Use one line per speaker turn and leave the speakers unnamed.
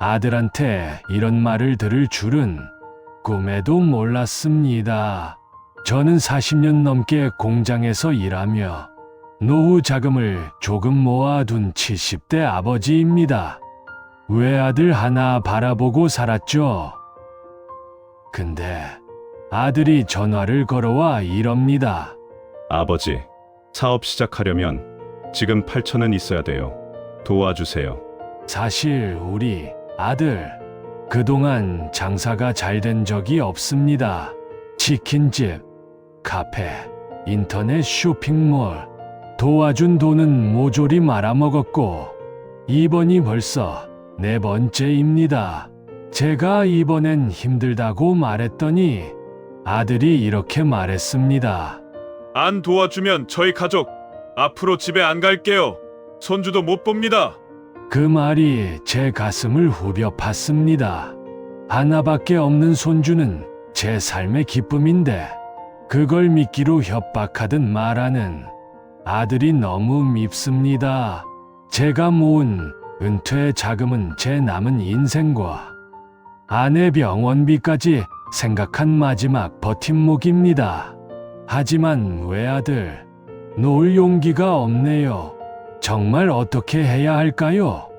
아들한테 이런 말을 들을 줄은 꿈에도 몰랐습니다. 저는 40년 넘게 공장에서 일하며 노후 자금을 조금 모아둔 70대 아버지입니다. 외아들 하나 바라보고 살았죠. 근데 아들이 전화를 걸어와 이럽니다.
아버지, 사업 시작하려면 지금 8천은 있어야 돼요. 도와주세요.
사실 우리 아들 그동안 장사가 잘 된 적이 없습니다. 치킨집, 카페, 인터넷 쇼핑몰 도와준 돈은 모조리 말아먹었고 이번이 벌써 네 번째입니다. 제가 이번엔 힘들다고 말했더니 아들이 이렇게 말했습니다.
안 도와주면 저희 가족 앞으로 집에 안 갈게요. 손주도 못 봅니다.
그 말이 제 가슴을 후벼 팠습니다. 하나밖에 없는 손주는 제 삶의 기쁨인데 그걸 믿기로 협박하듯 말하는 아들이 너무 밉습니다. 제가 모은 은퇴 자금은 제 남은 인생과 아내 병원비까지 생각한 마지막 버팀목입니다. 하지만 외아들 놓을 용기가 없네요. 정말 어떻게 해야 할까요?